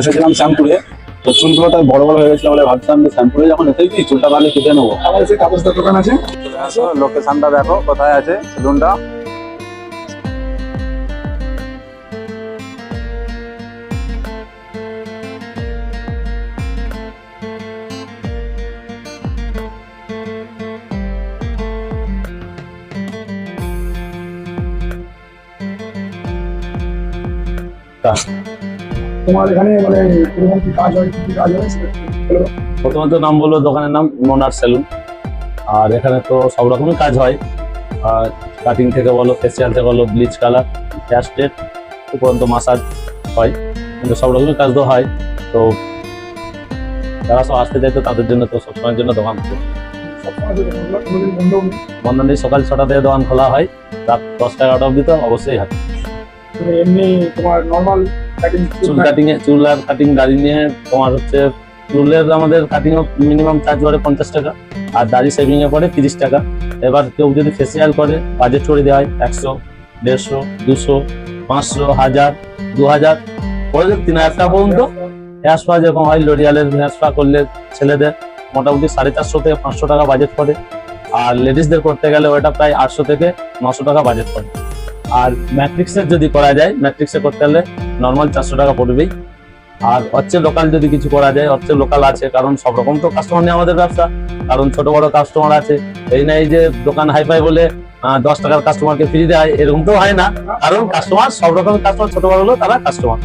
এসেছিলাম শ্যামপুরে। তো চুলগুলো তার বড় বড় হয়ে গেছিল বলে ভাবছিলাম যে শ্যামপুরে যখন এসে এসেছি চুলটা তাহলে কেটে নেব। আমার কাগজটার দোকান আছে? লোকেশনটা দেখো কোথায় আছে সেলুনটা তোমার এখানে মানে কীরকম কি কাজ হয় কি কাজ হয় প্রথমত নাম বলল দোকানের নাম মোনার সেলুন আর এখানে তো সব রকমের কাজ হয়। আর কাটিং থেকে বলো ফেসিয়াল থেকে বলো ব্লিচ কালার স্ট্রেট উপরন্ত মাসাজ হয়। কিন্তু সব রকমের কাজ তো হয়। তো যারা সব আসতে চাইতো তাদের জন্য তো সবসময়ের জন্য দোকান বন্ধ নেই সকাল ছটা থেকে দোকান খোলা হয়। রাত দশটা এগারোটা অবধি তো অবশ্যই হয় এমনি তোমার নর্মাল চুল কাটিং এ চুল আর কাটিং দাড়ি নিয়ে তোমার হচ্ছে চুলের আমাদের কাটিং মিনিমাম চার্জ পড়ে পঞ্চাশ টাকা আর দাড়ি শেভিং এ পড়ে তিরিশ টাকা। এবার কেউ যদি ফেসিয়াল করে বাজেট করে দেওয়া হয় একশো দেড়শো দুশো পাঁচশো হাজার দু হাজার পরে তিন হাজার টাকা পর্যন্ত। হেয়ার স্পা যেরকম হয় লরিয়ালের হেয়ার স্পা করলে ছেলেদের মোটামুটি সাড়ে চারশো থেকে পাঁচশো টাকা বাজেট পড়ে। আর লেডিসদের করতে গেলে ওটা প্রায় আটশো থেকে নশো টাকা বাজেট পড়ে। আর ম্যাট্রিক্সের যদি করা যায় ম্যাট্রিক্সে করতে গেলে নর্মাল চারশো টাকা পড়বেই। আর হচ্ছে লোকাল যদি কিছু করা যায়, হচ্ছে লোকাল আছে, কারণ সব রকম তো কাস্টমার নেই আমাদের ব্যবসা। কারণ ছোট বড় কাস্টমার আছে, এই নাই যে দোকান হাই ফাই বলে দশ টাকার কাস্টমারকে ফ্রি দেয়, এরকম তো হয় না। কারণ কাস্টমার সব রকমের কাস্টমার ছোট বড় হলো তারা কাস্টমার